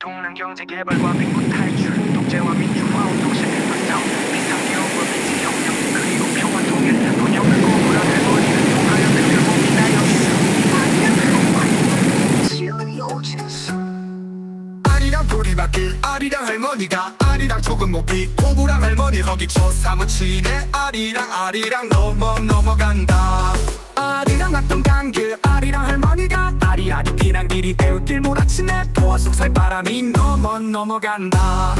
동남 경제 개발과 빈곤 탈출, 독재와 민주화 운동실 불상, 비상기업과 미치 혁명, 그리고 평화 통일, 통하여 그들 봅니다 여기서 지원이 오진수. 아리랑 도리밖길 아리랑 할머니가 아리랑 조금 높이 고부랑 할머니 저 사무치네 아리랑 아리랑 넘어 넘어간다. 아리랑 왔던 강길 아리아리 피난길이 애웃길 몰아치네. 보아 속 살 바람이 넘어 넘어간다.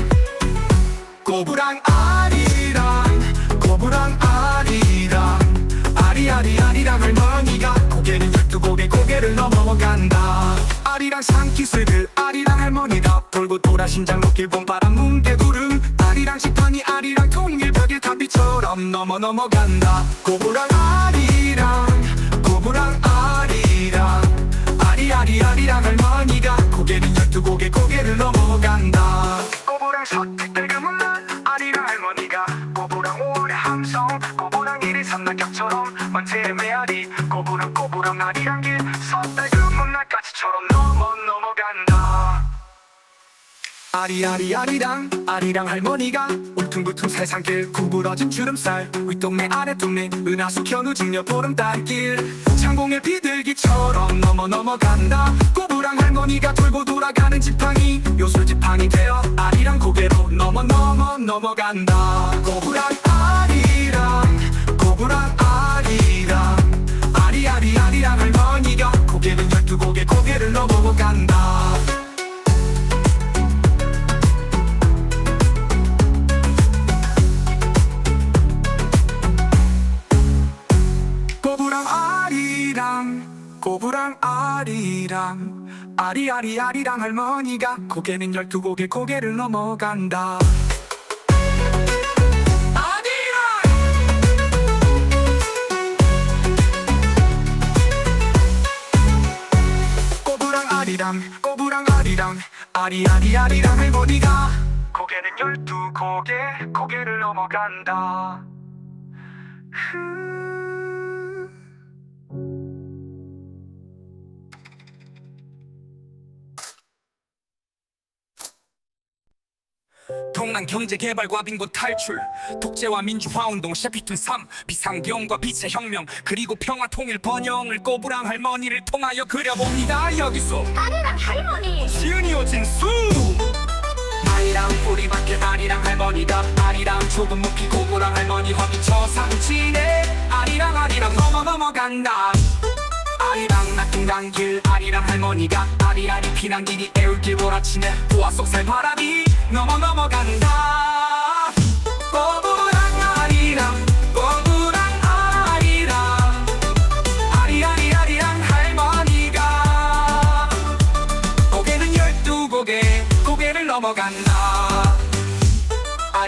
고부랑 아리랑 고부랑 아리랑. 아리아리 아리랑 할머니가 고개는 열두 고개 고개를 넘어간다. 아리랑 산기슭을 아리랑 할머니가 돌고 돌아 신장 높길 봄바람 뭉게구름. 아리랑 지팡이 아리랑 통일벽의 다비처럼 넘어 넘어간다. 고부랑 아리랑 함성 꼬부랑 일이 산낙엽처럼 만세의 메아리 꼬부랑 꼬부랑 아리랑 길 서택금은 날까지처럼 넘어 넘어간다. 아리아리 아리랑 아리랑 할머니가 울퉁불퉁 세상길 구부러진 주름살 윗동네 아랫동네 은하수 견우 직녀 보름달길. 창공의 비둘기처럼 넘어 넘어간다. 꼬부랑 할머니가 돌고 돌아가는 지팡이 요술 지팡이 되어 아리랑 고개로 넘어 넘어 넘어간다 꼬부랑 아리랑 아리아리 아리랑 할머니가 고개는 열두 고개 고개를 넘어간다. 꼬부랑 아리랑 꼬부랑 아리랑 아리아리 아리랑 할머니가 고개는 열두 고개 고개를 넘어간다 동남 경제 개발과 빈곤 탈출 독재와 민주화 운동 셰피툰 3 비상경과 빛의 혁명 그리고 평화 통일 번영을 꼬부랑 할머니를 통하여 그려봅니다. 여기서 아리랑 할머니. 시은이 오진수! 아리랑 뿌리 밖에 아리랑 할머니가 아리랑 좁은 목이 꼬부랑 할머니 허미 저상치네. 아리랑 아리랑 넘어 넘어간다 아리랑 낮은 강길 아리랑 할머니가 아리아리 피난길이 애울길 몰아치네. 보아 속살 바람이 넘어 넘어간다. 꼬부랑 아리랑 꼬부랑 아리랑. 아리아리 아리랑 할머니가 고개는 열두 고개 고개를 넘어간다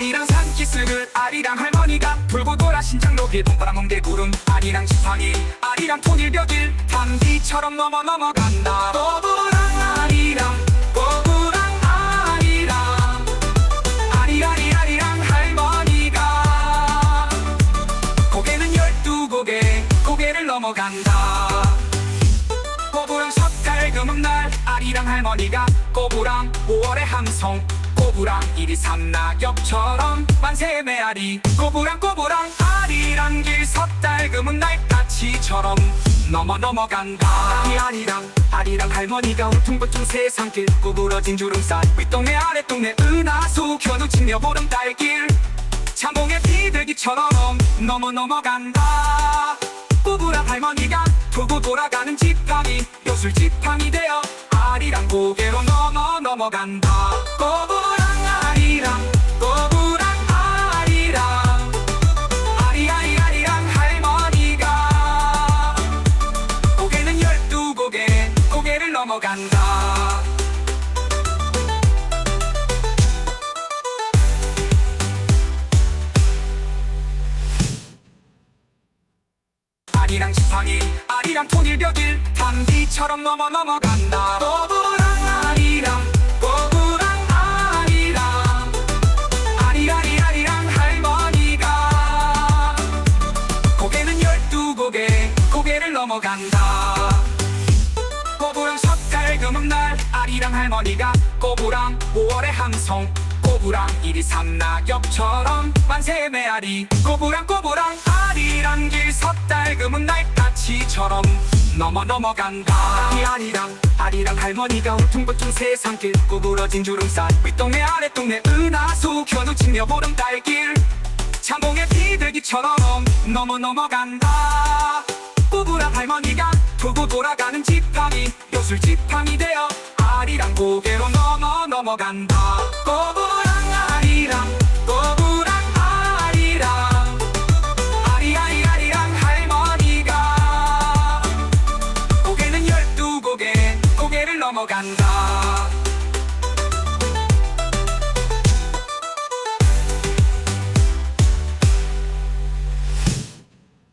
아리랑 산기슭을 아리랑 할머니가 돌고 돌아 신장로길 멍게 구름 아리랑 지팡이 아리랑 통일벽일 단비처럼 넘어 넘어간다. 꼬부랑 아리랑 꼬부랑 아리랑 아리아리 아리랑 할머니가. 고개는 열두 고개 고개를 넘어간다. 꼬부랑 석달 금음날 아리랑 할머니가 꼬부랑 5월의 함성 꼬부랑 일이 삼낙엽처럼 만세의 메아리. 꼬부랑 꼬부랑 아리랑 길 석달 금음날 까치처럼 넘어 넘어간다 아리 아리랑 아리랑 할머니가 울퉁불퉁 세상길 구부러진 주름살 윗동네 아랫동네 은하수 견우 치며 보름달길. 창공의 비둘기처럼 넘어 넘어간다. 꼬부랑 할머니가 두고 돌아가는 지팡이 요술 지팡이 되어 아리랑 고개로 넘어 넘어간다. 꼬부 넘어간다. 아리랑 지팡이 아리랑 통일벽일 단비처럼 넘어 넘어간다 석달 금음날 아리랑 할머니가 꼬부랑 5월의 함성 꼬부랑 1, 2, 3 낙엽처럼 만세 메아리. 꼬부랑 꼬부랑 아리랑 길 섣달금은 날까치처럼 넘어 넘어간다. 아리 아리랑 아리랑 할머니가 울퉁불퉁 세상길 구부러진 주름살. 윗동네 아랫동네 은하수 겨누치며 보름달길. 창공의 비둘기처럼 넘어 넘어간다. 꼬부랑 할머니가 두고 돌아가는 지팡이. 요술 지팡이 되어 아리랑 고개로 넘어 넘어간다. 꼬부랑 아리랑 꼬부랑 아리랑. 아리아리 아리랑 할머니가 고개는 열두 고개 고개를 넘어간다